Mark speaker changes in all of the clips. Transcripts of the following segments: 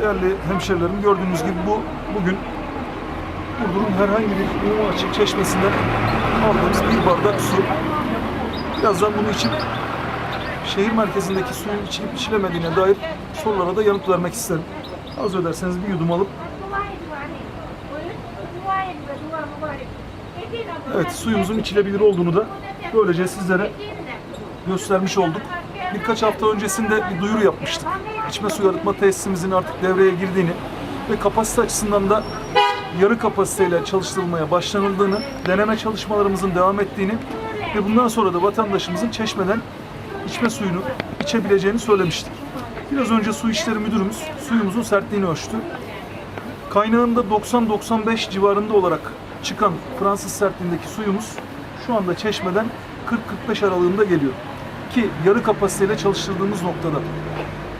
Speaker 1: Değerli hemşerilerim gördüğünüz gibi bu bugün Burdur'un herhangi bir ünlü açık çeşmesinden aldığımız bir bardak su. Birazdan bunu içip şehir merkezindeki suyun içilip içilemediğine dair sorulara da yanıt vermek isterim. Arzu ederseniz bir yudum alıp Evet suyumuzun içilebilir olduğunu da böylece sizlere göstermiş olduk. Birkaç hafta öncesinde bir duyuru yapmıştık. İçme suyu arıtma tesisimizin artık devreye girdiğini ve kapasite açısından da yarı kapasiteyle çalıştırılmaya başlanıldığını, deneme çalışmalarımızın devam ettiğini ve bundan sonra da vatandaşımızın çeşmeden içme suyunu içebileceğini söylemiştik. Biraz önce su işleri müdürümüz suyumuzun sertliğini ölçtü. Kaynağında 90-95 civarında olarak çıkan Fransız sertliğindeki suyumuz şu anda çeşmeden 40-45 aralığında geliyor. Ki yarı kapasiteyle çalıştırdığımız noktada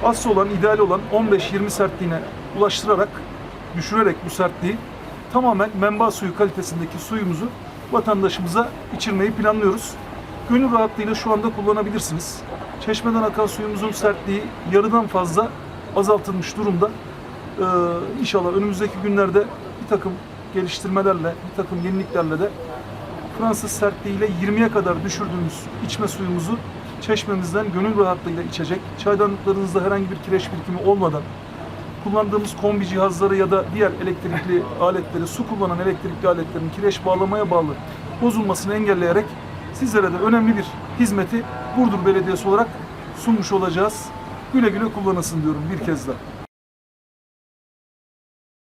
Speaker 1: asıl olan, ideal olan 15-20 sertliğine ulaştırarak, düşürerek bu sertliği tamamen menba suyu kalitesindeki suyumuzu vatandaşımıza içirmeyi planlıyoruz. Gönül rahatlığıyla şu anda kullanabilirsiniz. Çeşmeden akan suyumuzun sertliği yarıdan fazla azaltılmış durumda. Ee, inşallah önümüzdeki günlerde bir takım geliştirmelerle, bir takım yeniliklerle de Fransız sertliğiyle 20'ye kadar düşürdüğümüz içme suyumuzu çeşmemizden gönül rahatlığıyla içecek, çaydanlıklarınızda herhangi bir kireç birikimi olmadan kullandığımız kombi cihazları ya da diğer elektrikli aletleri, su kullanan elektrikli aletlerin kireç bağlamaya bağlı bozulmasını engelleyerek sizlere de önemli bir hizmeti Burdur Belediyesi olarak sunmuş olacağız. Güle güle kullanılsın diyorum bir kez daha.